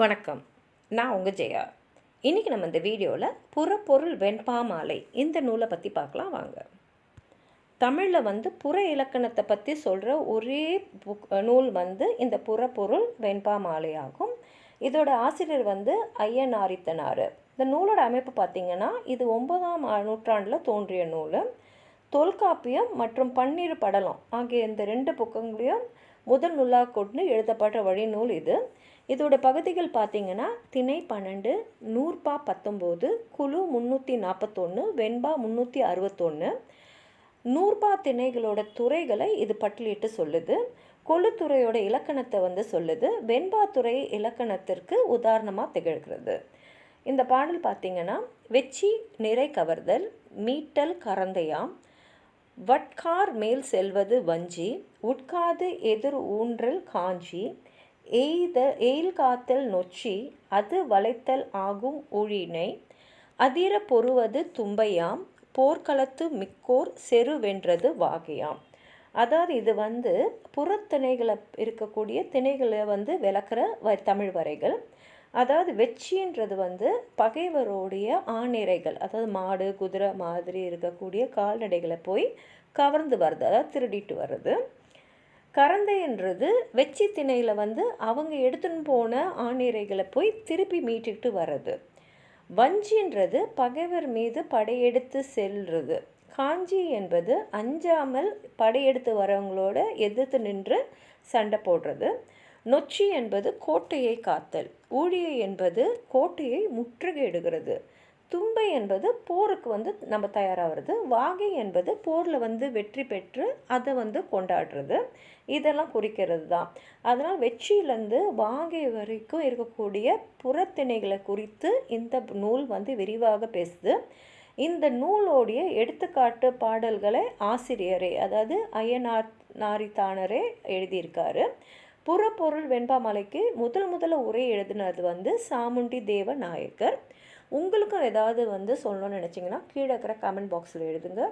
வணக்கம். நான் உங்கள் ஜெயா. இன்றைக்கி நம்ம இந்த வீடியோவில் புறப்பொருள் வெண்பா மாலை இந்த நூலை பற்றி பார்க்கலாம் வாங்க. தமிழில் வந்து புற இலக்கணத்தை பற்றி சொல்கிற ஒரே புக் நூல் வந்து இந்த புறப்பொருள் வெண்பா மாலை ஆகும் இதோட ஆசிரியர் வந்து ஐயனாரித்தனார் இந்த நூலோட அமைப்பு பார்த்திங்கன்னா இது ஒன்பதாம் நூற்றாண்டில் தோன்றிய நூல். தொல்காப்பியம் மற்றும் பன்னீர் படலம் ஆகிய இந்த ரெண்டு புக்கங்களையும் முதல் நூலாக கொண்டு எழுதப்பட்ட வழிநூல் இது. இதோட பகுதிகள் பார்த்தீங்கன்னா திணை பன்னெண்டு நூற்பா பத்தொம்போது குழு முந்நூற்றி நாற்பத்தொன்று வெண்பா முந்நூற்றி அறுபத்தொன்று நூற்பா திணைகளோட துறைகளை இது பட்டியலிட்டு சொல்லுது. கொழுத்துறையோட இலக்கணத்தை வந்து சொல்லுது. வெண்பா துறை இலக்கணத்திற்கு உதாரணமாக திகழ்கிறது. இந்த பாடல் பார்த்திங்கன்னா வெச்சி நிறை கவர்தல் மீட்டல் கரந்தையாம் வட்கார் மேல் செல்வது வஞ்சி உட்காது எதிர் ஊன்றல் காஞ்சி எய்த எயில் காத்தல் நொச்சி அது வளைத்தல் ஆகும் ஊழினை. அதிர பொறுவது தும்பையாம் போர்க்களத்து மிக்கோர் செரு வென்றது வாகையாம். அதாவது இது வந்து புறத்திணைகளை இருக்கக்கூடிய திணைகளை வந்து விளக்குற வ தமிழ் வரைகள். அதாவது வெச்சின்றது வந்து பகைவருடைய ஆணிரைகள் அதாவது மாடு குதிரை மாதிரி இருக்கக்கூடிய கால்நடைகளை போய் கவர்ந்து வருது அதாவது திருடிட்டு வர்றது. கரந்தைன்றது வெச்சி திணையில் வந்து அவங்க எடுத்துன்னு போன ஆணிரைகளை போய் திருப்பி மீட்டுக்கிட்டு வர்றது. வஞ்சின்றது பகைவர் மீது படையெடுத்து செல்றது. காஞ்சி என்பது அஞ்சாமல் படையெடுத்து வரவங்களோட எதிர்த்து நின்று சண்டை போடுறது. நொச்சி என்பது கோட்டையை காத்தல். ஊழியை என்பது கோட்டையை முற்றுகையிடுகிறது. தும்பை என்பது போருக்கு வந்து நம்ம தயாராகிறது. வாகை என்பது போரில் வந்து வெற்றி பெற்று அதை வந்து கொண்டாடுறது. இதெல்லாம் குறிக்கிறது தான். அதனால் வெற்றியிலேருந்து வாகை வரைக்கும் இருக்கக்கூடிய புறத்திணைகளை குறித்து இந்த நூல் வந்து விரிவாக பேசுது. இந்த நூலோடைய எடுத்துக்காட்டு பாடல்களை ஆசிரியரே அதாவது ஐயனார் நாரித்தானரே எழுதியிருக்காரு. புறப்பொருள் வெண்பாமலைக்கு முதல் முதல்ல உரை எழுதினது வந்து சாமுண்டி தேவ நாயக்கர் உங்களுக்கும் ஏதாவது வந்து சொல்லணும்னு நினச்சிங்கன்னா கீழே இருக்கிற கமெண்ட் பாக்ஸில் எழுதுங்க.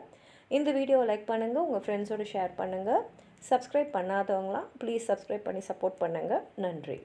இந்த வீடியோவை லைக் பண்ணுங்கள் உங்கள் ஃப்ரெண்ட்ஸோடு ஷேர் பண்ணுங்கள் சப்ஸ்கிரைப் பண்ணாதவங்களாம் ப்ளீஸ் சப்ஸ்கிரைப் பண்ணி சப்போர்ட் பண்ணுங்கள் நன்றி.